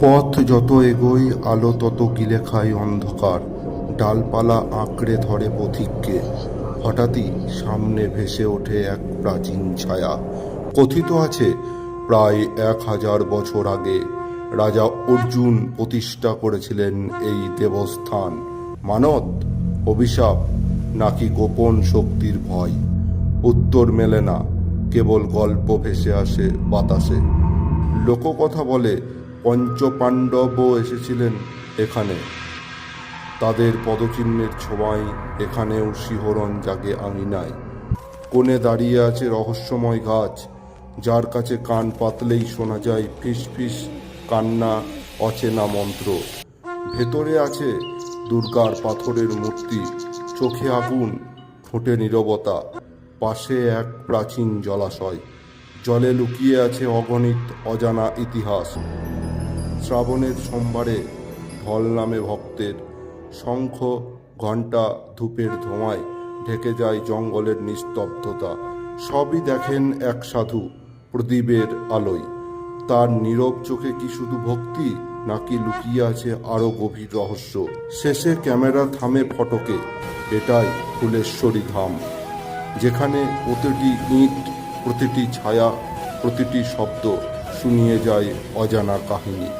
পথ যত এগোই, আলো তত গিলে খায় অন্ধকার। ডালপালা আঁকড়ে ধরে পথিককে। হঠাৎই সামনে ভেসে ওঠে এক প্রাচীন ছায়া। কথিত আছে, প্রায় এক হাজার বছর আগে রাজা অর্জুন প্রতিষ্ঠা করেছিলেন এই দেবস্থান। মানত, অভিশাপ নাকি গোপন শক্তির ভয়? উত্তর মেলে না, কেবল গল্প ভেসে আসে বাতাসে। লোককথা বলে পঞ্চপাণ্ডবও এসেছিলেন এখানে। তাদের পদচিহ্নের ছোঁয়ায় এখানেও শিহরণ জাগে আঙিনায় কোণে দাঁড়িয়ে আছে রহস্যময় গাছ, যার কাছে কান পাতলেই শোনা যায় ফিস ফিস কান্না, অচেনা মন্ত্র। ভেতরে আছে দুর্গার পাথরের মূর্তি, চোখে আগুন, ঠোঁটে নীরবতা, পাশে এক প্রাচীন জলাশয়। জলে লুকিয়ে আছে অগণিত, অজানা ইতিহাস। শ্রাবণের সোমবারে ঢল নামে ভক্তের শঙ্খ ঘণ্টা ধূপের ধোঁয়ায় ঢেকে যায় জঙ্গলের নিস্তব্ধতা। সবই দেখেন এক সাধু প্রদীপের আলোয়। তার নীরব চোখে কি শুধু ভক্তি, নাকি লুকিয়ে আছে আরও গভীর রহস্য? শেষে ক্যামেরা থামে ফটকে, এটাই ফুলেশ্বরী ধাম। যেখানে প্রতিটি ইট, প্রতিটি ছায়া, প্রতিটি শব্দ শুনিয়ে যায় অজানা কাহিনী।